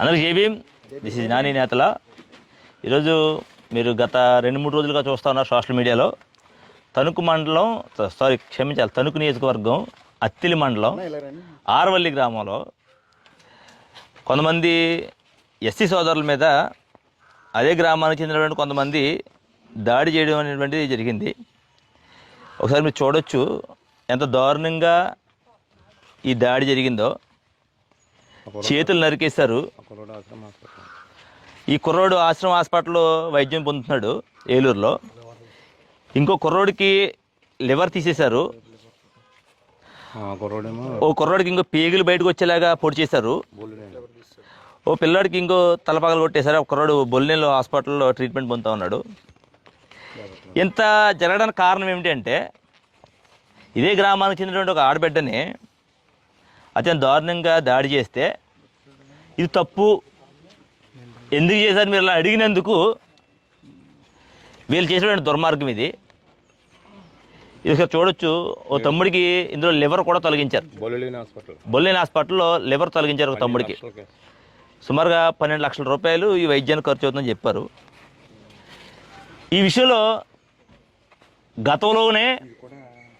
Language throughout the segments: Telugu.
అందరికి జేబీఎం దిస్ ఇస్ నాని నేతల. ఈరోజు మీరు గత రెండు మూడు రోజులుగా చూస్తూ ఉన్నారు సోషల్ మీడియాలో. తణుకు మండలం సారీ క్షమించాలి తణుకు నియోజకవర్గం అత్తిలి మండలం ఆరవల్లి గ్రామంలో కొంతమంది ఎస్సీ సోదరుల మీద అదే గ్రామానికి చెందినటువంటి కొంతమంది దాడి చేయడం అనేటువంటిది జరిగింది. ఒకసారి మీరు చూడొచ్చు ఎంత దారుణంగా ఈ దాడి జరిగిందో. చేతులు నరికేశారు. ఈ కుర్రోడు ఆశ్రమ హాస్పిటల్లో వైద్యం పొందుతున్నాడు ఏలూరులో. ఇంకో కుర్రోడికి లివర్ తీసేశారు. ఓ కుర్రోడికి ఇంకో పేగులు బయటకు వచ్చేలాగా పొడి చేశారు. ఓ పిల్లాడికి ఇంకో తలపగలు కొట్టేశారు. ఒక కుర్రోడు బొల్లిలో హాస్పిటల్లో ట్రీట్మెంట్ పొందుతూ ఉన్నాడు. ఇంత జరగడానికి కారణం ఏమిటి అంటే ఇదే గ్రామానికి చెందినటువంటి ఒక ఆడబిడ్డని అత్యంత దారుణంగా దాడి చేస్తే ఇది తప్పు. ఎందుకు చేశారు మీరు ఇలా అడిగినందుకు వీళ్ళు చేసినటువంటి దుర్మార్గం ఇది. ఇది ఒకసారి చూడొచ్చు. ఓ తమ్ముడికి ఇందులో లివర్ కూడా తొలగించారు. బొల్లేని హాస్పిటల్లో లివర్ తొలగించారు ఒక తమ్ముడికి. సుమారుగా పన్నెండు లక్షల రూపాయలు ఈ వైద్యానికి ఖర్చు అవుతుందని చెప్పారు. ఈ విషయంలో గతంలోనే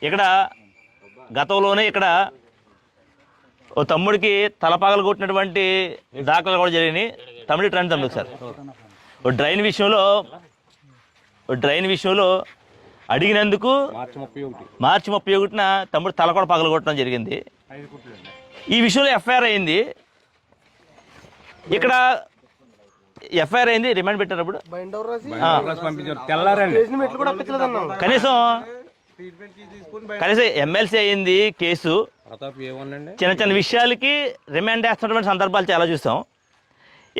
ఇక్కడ గతంలోనే ఇక్కడ ఓ తమ్ముడికి తలపాగలు కొట్టినటువంటి దాఖలు కూడా జరిగినాయి. తమ్ముడి ట్రైన్ తమ్ముడు సార్. ఓ డ్రైన్ విషయంలో ఓ డ్రైన్ విషయంలో అడిగినందుకు మార్చి ముప్పై ఒకటిన తమ్ముడు తల కూడా పగలగొట్టడం జరిగింది. ఈ విషయంలో ఎఫ్ఐఆర్ అయింది. ఇక్కడ ఎఫ్ఐఆర్ అయింది. రిమాండ్ పెట్టినప్పుడు? కనీసం కనీసం ఎమ్మెల్సీ అయింది కేసు. చిన్న చిన్న విషయాలకి రిమాండ్ వేస్తున్నటువంటి సందర్భాలు చాలా చూసాం.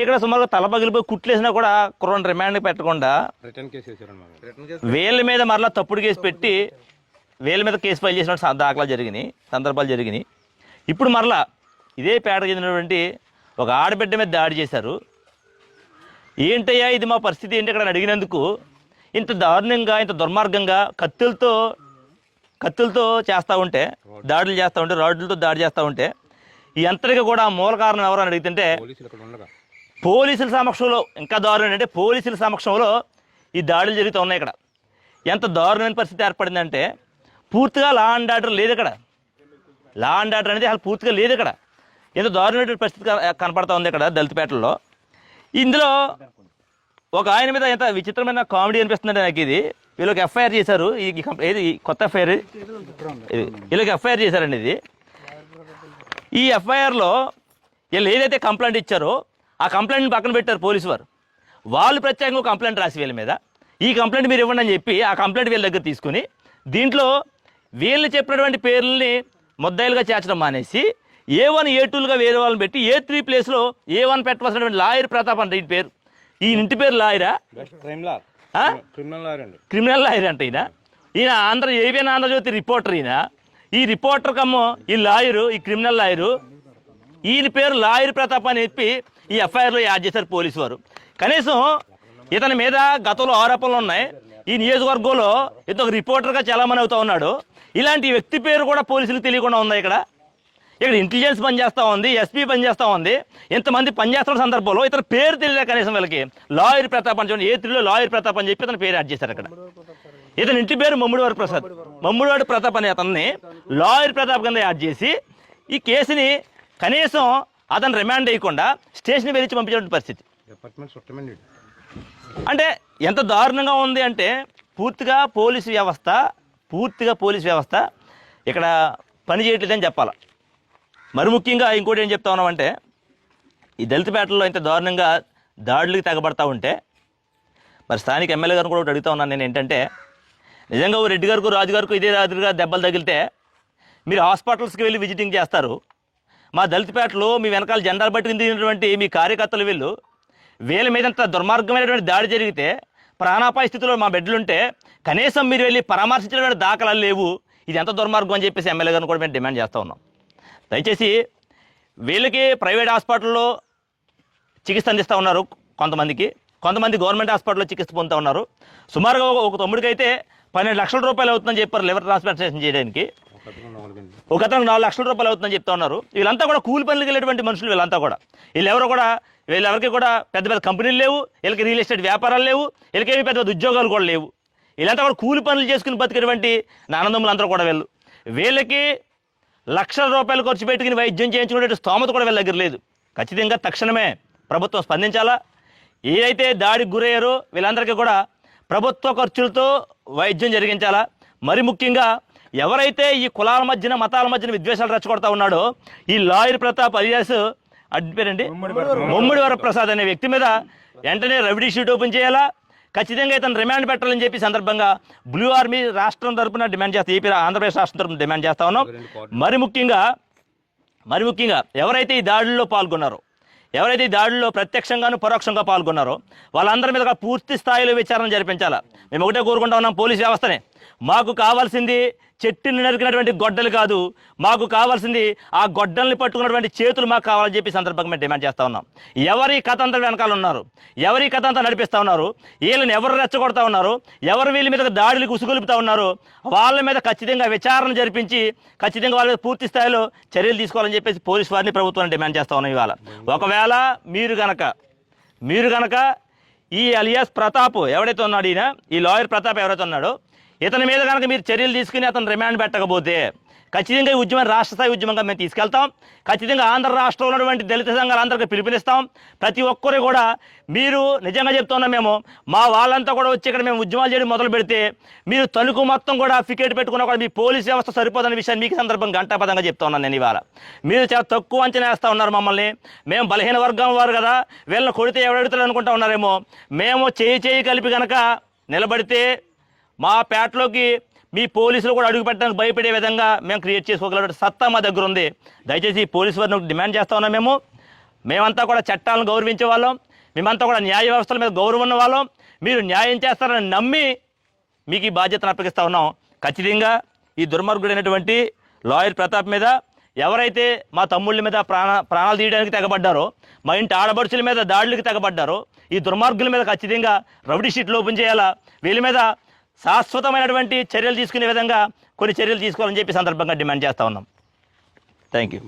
ఇక్కడ సుమారుగా తల పగిలిపోయి కుట్లేసినా కూడా కుర్రని రిమాండ్ పెట్టకుండా రిటర్న్ కేసు వేసారండి మాకు. రిటర్న్ కేసు వీళ్ళ మీద మరలా తప్పుడు కేసు పెట్టి వీళ్ళ మీద కేసు ఫైల్ చేసిన దాఖలాలు జరిగినాయి సందర్భాలు జరిగినాయి. ఇప్పుడు మరలా ఇదే పేట చెందినటువంటి ఒక ఆడబిడ్డ మీద దాడి చేశారు. ఏంటయ్యా ఇది మా పరిస్థితి ఏంటి ఇక్కడ అడిగినందుకు ఇంత దారుణంగా ఇంత దుర్మార్గంగా కత్తులతో కత్తులతో చేస్తూ ఉంటే దాడులు చేస్తూ ఉంటే రాడ్లతో దాడి చేస్తూ ఉంటే ఈ అంతటికి కూడా మూల కారణం ఎవరు అని అడుగుతుంటే పోలీసులు సమక్షంలో ఇంకా దారుణం అంటే పోలీసుల సమక్షంలో ఈ దాడులు జరుగుతూ ఉన్నాయి ఇక్కడ. ఎంత దారుణమైన పరిస్థితి ఏర్పడిందంటే పూర్తిగా లా అండ్ ఆర్డర్ లేదు ఇక్కడ. లా అండ్ ఆర్డర్ అనేది అసలు పూర్తిగా లేదు ఇక్కడ. ఎంత దారుణమైన పరిస్థితి కనపడతా ఉంది ఇక్కడ దళితపేటలో ఇందులో ఒక ఆయన మీద ఎంత విచిత్రమైన కామెడీ అనిపిస్తుందంటే నాకు ఇది. వీళ్ళకి ఎఫ్ఐఆర్ చేశారు. ఈ కంప్- ఏది? కొత్త ఎఫ్ఐఆర్? ఇది. వీళ్ళకి ఎఫ్ఐఆర్ చేశారండి ఇది. ఈ ఎఫ్ఐఆర్లో వీళ్ళు ఏదైతే కంప్లైంట్ ఇచ్చారో ఆ కంప్లైంట్ పక్కన పెట్టారు పోలీసు వారు వాళ్ళు ప్రత్యేకంగా ఒక కంప్లైంట్ రాసి వీళ్ళ మీద. ఈ కంప్లైంట్ మీరు ఇవ్వండి అని చెప్పి ఆ కంప్లైంట్ వీళ్ళ దగ్గర తీసుకుని దీంట్లో వీళ్ళు చెప్పినటువంటి పేర్లని ముద్దాయిలుగా చేర్చడం మానేసి ఏ వన్ ఏ టూలుగా వేరే వాళ్ళని పెట్టి ఏ త్రీ ప్లేస్లో ఏ వన్ పెట్టవలసినటువంటి లాయర్ ప్రతాప్ అంటే ఈ పేరు ఈ ఇంటి పేరు లాయరా? క్రిమినల్. లాయర్ అండి. క్రిమినల్ లాయర్ అంట ఈయన? ఈయన ఆంధ్ర ఏబిఎన్ ఆంధ్రజ్యోతి రిపోర్టర్ ఈయన. ఈ రిపోర్టర్ కమ్మో ఈ లాయరు ఈ క్రిమినల్ లాయరు. ఈయన పేరు లాయర్ ప్రతాప్ అని చెప్పి ఈ ఎఫ్ఐఆర్లో యాడ్ చేశారు పోలీసు వారు కనీసం ఇతని మీద గతంలో ఆరోపణలు ఉన్నాయి. ఈ నియోజకవర్గంలో ఇతను ఒక రిపోర్టర్గా చాలామంది అవుతా ఉన్నాడు. ఇలాంటి వ్యక్తి పేరు కూడా పోలీసులకు తెలియకుండా ఉందా ఇక్కడ? ఇక్కడ ఇంటెలిజెన్స్ పనిచేస్తూ ఉంది ఎస్పీ పనిచేస్తూ ఉంది. ఇంతమంది పనిచేస్తున్న సందర్భంలో ఇతని పేరు తెలియదు కనీసం వీళ్ళకి? లాయర్ ప్రతాప్ అని చూడండి ఏ త్రీలో లాయర్ ప్రతాప్ అని చెప్పి ఇతని పేరు యాడ్ చేశారు అక్కడ. ఇతని ఇంటి పేరు మమ్ముడివారి ప్రసాద్. మమ్ముడివాడి ప్రతాప్ అనే అతన్ని లాయర్ ప్రతాప్ కింద యాడ్ చేసి ఈ కేసుని కనీసం అతను రిమాండ్ చేయకుండా స్టేషన్ వెళ్ళి పంపించిన పరిస్థితి. అంటే ఎంత దారుణంగా ఉంది అంటే పూర్తిగా పోలీస్ వ్యవస్థ పూర్తిగా పోలీస్ వ్యవస్థ ఇక్కడ పని చేయట్లేదని చెప్పాలి? మరి ముఖ్యంగా ఇంకోటి ఏం చెప్తా ఉన్నామంటే ఈ దళితపేటలో ఇంత దారుణంగా దాడులకు తెగబడతా ఉంటే మరి స్థానిక ఎమ్మెల్యే గారిని కూడా ఒకటి అడుగుతా ఉన్నాను నేను ఏంటంటే నిజంగా ఓ రెడ్డి గారికి రాజు గారికి ఇదే రాత్రిగా దెబ్బలు తగిలితే మీరు హాస్పిటల్స్కి వెళ్ళి విజిటింగ్ చేస్తారు. మా దళితపేటలో మీ వెనకాల జెండాలు పట్టుకుని తిరిగినటువంటి మీ కార్యకర్తలు వీళ్ళు వీళ్ళ మీద ఇంత దుర్మార్గమైనటువంటి దాడి జరిగితే ప్రాణాపాయ స్థితిలో మా బిడ్డలుంటే కనీసం మీరు వెళ్ళి పరామర్శించినటువంటి దాఖలాలు లేవు. ఇది ఎంత దుర్మార్గం అని చెప్పేసి ఎమ్మెల్యే గారిని కూడా మేము డిమాండ్ చేస్తూ ఉన్నాం. దయచేసి వీళ్ళకి ప్రైవేట్ హాస్పిటల్లో చికిత్స అందిస్తూ ఉన్నారు కొంతమందికి. కొంతమంది గవర్నమెంట్ హాస్పిటల్లో చికిత్స పొందుతూ ఉన్నారు. సుమారుగా ఒక- ఒక పన్నెండు లక్షల రూపాయలు అవుతుందని చెప్పారు లివర్ ట్రాన్స్ప్లాంటేషన్ చేయడానికి. ఒక అతను నాలుగు లక్షల రూపాయలు అవుతుందని చెప్తా ఉన్నారు. వీళ్ళంతా కూడా కూలి పనులకు వెళ్ళేటువంటి మనుషులు వీళ్ళంతా కూడా. వీళ్ళెవరు కూడా వీళ్ళెవరికి కూడా పెద్ద పెద్ద కంపెనీలు లేవు వీళ్ళకి రియల్ ఎస్టేట్ వ్యాపారాలు లేవు వీళ్ళకేమి పెద్ద పెద్ద ఉద్యోగాలు కూడా లేవు. వీళ్ళంతా కూడా కూలి పనులు చేసుకుని బతికేటువంటి నానందములు అందరూ కూడా వీళ్ళు. వీళ్ళకి లక్షల రూపాయలు ఖర్చు పెట్టుకుని వైద్యం చేయించుకునే స్తోమత కూడా వీళ్ళ దగ్గర లేదు. ఖచ్చితంగా తక్షణమే ప్రభుత్వం స్పందించాలా? ఏదైతే దాడికి గురయ్యారో వీళ్ళందరికీ కూడా ప్రభుత్వ ఖర్చులతో వైద్యం జరిగించాలా? మరి ముఖ్యంగా ఎవరైతే ఈ కులాల మధ్యన మతాల మధ్యన విద్వేషాలు రెచ్చగొడతా ఉన్నాడో ఈ లాయర్ ప్రతాప్ అలియాస్ అడ్డు పేరండి ముమ్మడి వరప్రసాద్. అనే వ్యక్తి మీద వెంటనే రెవెన్యూ షీట్ ఓపెన్ చేయాలా? ఖచ్చితంగా ఇతను రిమాండ్ పెట్టాలని చెప్పి సందర్భంగా బ్లూ ఆర్మీ రాష్ట్రం తరపున డిమాండ్ చేస్తా ఏపీ ఆంధ్రప్రదేశ్ రాష్ట్రం తరపున డిమాండ్ చేస్తా ఉన్నాం. మరి ముఖ్యంగా మరి ముఖ్యంగా ఎవరైతే ఈ దాడుల్లో పాల్గొన్నారో ఎవరైతే ఈ దాడుల్లో ప్రత్యక్షంగాను పరోక్షంగా పాల్గొన్నారో వాళ్ళందరి మీద పూర్తి స్థాయిలో విచారణ జరిపించాలా? మేము ఒకటే కోరుకుంటా ఉన్నాం పోలీస్ వ్యవస్థనే. మాకు కావాల్సింది చెట్టుని నరికినటువంటి గొడ్డలు కాదు. మాకు కావాల్సింది ఆ గొడ్డల్ని పట్టుకున్నటువంటి చేతులు మాకు కావాలని చెప్పి సందర్భంగా మేము డిమాండ్ చేస్తూ ఉన్నాం. ఎవరి కథ అంతా వెనకాల ఉన్నారు? ఎవరి కథ అంతా నడిపిస్తా ఉన్నారు? వీళ్ళని ఎవరు రెచ్చగొడతా ఉన్నారు? ఎవరు వీళ్ళ మీద దాడులు ఉసుగొలుపుతా ఉన్నారు? వాళ్ళ మీద ఖచ్చితంగా విచారణ జరిపించి ఖచ్చితంగా వాళ్ళ మీద పూర్తి స్థాయిలో చర్యలు తీసుకోవాలని చెప్పేసి పోలీస్ వారిని ప్రభుత్వాన్ని డిమాండ్ చేస్తూ ఉన్నాం ఇవాళ. ఒకవేళ మీరు గనక మీరు గనక ఈ అలియాస్ ప్రతాప్ ఎవడైతే ఉన్నాడు ఈయన ఈ లాయర్ ప్రతాప్ ఎవరైతే ఉన్నాడో ఇతని మీద కనుక మీరు చర్యలు తీసుకుని అతను రిమాండ్ పెట్టకపోతే ఖచ్చితంగా ఈ ఉద్యమం రాష్ట్ర స్థాయి ఉద్యమంగా మేము తీసుకెళ్తాం. ఖచ్చితంగా ఆంధ్ర రాష్ట్రంలో ఉన్నటువంటి దళిత సంఘాలందరికీ పిలుపునిస్తాం. ప్రతి ఒక్కరు కూడా మీరు నిజంగా చెప్తున్నాం మేము మా వాళ్ళంతా కూడా వచ్చి ఇక్కడ మేము ఉద్యమాలు చేయడం మొదలు పెడితే మీరు తణుకు మొత్తం కూడా ఫికెట్ పెట్టుకున్నా కూడా మీ పోలీస్ వ్యవస్థ సరిపోదన్న విషయాన్ని మీకు సందర్భం గంటాపదంగా చెప్తున్నాను నేను ఇవాళ. మీరు చాలా తక్కువ అంచనా వేస్తూ ఉన్నారు మమ్మల్ని. మేము బలహీన వర్గం వారు కదా. వీళ్ళని కొడితే ఎవడెడుతారు అనుకుంటా ఉన్నారేమో. మేము చేయి చేయి కలిపి కనుక నిలబడితే మా పేటలోకి మీ పోలీసులు కూడా అడుగు పెట్టడానికి భయపడే విధంగా మేము క్రియేట్ చేసుకోగల సత్తా మా దగ్గర ఉంది. దయచేసి పోలీస్ పోలీసు వారిని డిమాండ్ చేస్తా ఉన్నాం మేము. మేమంతా కూడా చట్టాలను గౌరవించే వాళ్ళం. మేమంతా కూడా న్యాయ వ్యవస్థల మీద గౌరవం ఉన్న వాళ్ళం. మీరు న్యాయం చేస్తారని నమ్మి మీకు ఈ బాధ్యతను అప్పగిస్తా ఉన్నాం. ఖచ్చితంగా ఈ దుర్మార్గుడైనటువంటి లాయర్ ప్రతాప్ మీద ఎవరైతే మా తమ్ముళ్ళ మీద ప్రాణ ప్రాణాలు తీయడానికి తెగబడ్డారో మా ఇంటి ఆడబడుచుల మీద దాడులకు తెగబడ్డారో ఈ దుర్మార్గుల మీద ఖచ్చితంగా రౌడీ షీట్లు ఓపెన్ చేయాలా? వీళ్ళ మీద శాశ్వతమైనటువంటి చర్యలు తీసుకునే విధంగా కొన్ని చర్యలు తీసుకోవాలని చెప్పి సందర్భంగా డిమాండ్ చేస్తా ఉన్నాం. Thank you